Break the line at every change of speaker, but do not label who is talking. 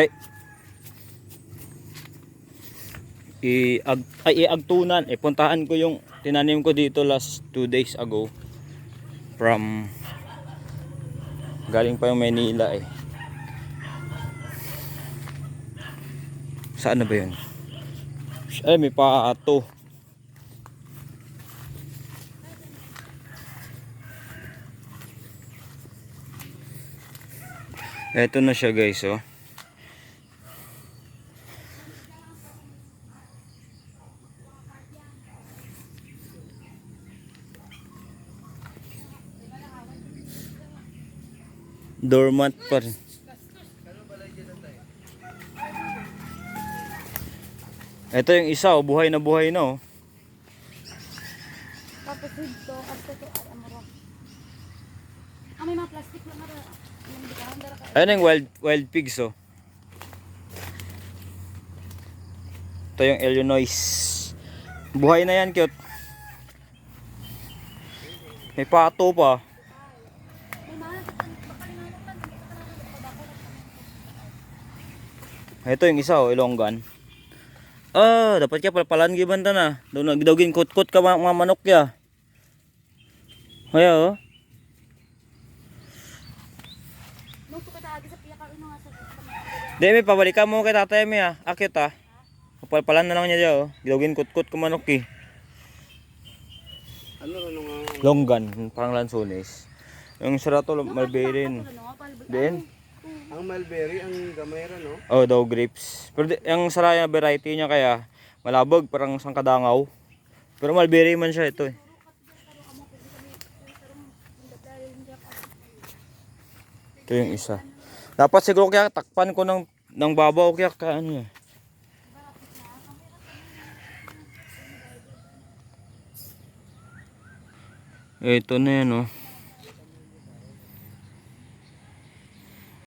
Hey. I ag ay iagtunan eh puntahan ko yung tinanim ko dito last 2 days ago from galing pa yung Manila eh. Saan na ba yun? Ay, may paato. Eto na siya guys, oh. Dormant pa rin. Ito yung isa, oh, buhay na buhay na oh.
Tapos dito, after to, ay, amaro. Ah, may mga plastic na mara.
Ayun yung wild, wild pigs oh. Ito yung Illinois. Buhay na yan, cute. May pato pa.
May mga, baka linalitan, hindi ka na pabako na
Ito yung isa oh, Ilonggan. Ah, dapat kaya palpalan gibanta na. Daw nagdawgin kot-kot ka mga, manok ya. Kaya oh.
Ka, ano
Di may pabalikan mo kay tatay mi ah. Akit ah. Palpalan na lang niya dyan oh. Gidawgin kot-kot ka manok eh.
Ano ano nga?
Longgan, parang lansones. Yung sarato,
ano, palbo.
Din.
Ang mulberry, ang gamera, no?
Oh, daw grapes. Pero di- yung saraya variety niya kaya malabog, parang sangkadangaw. Pero mulberry man siya ito eh. Ito yung isa. Dapat siguro kaya takpan ko ng ng babaw kaya ka ano eh. Ito na yan oh.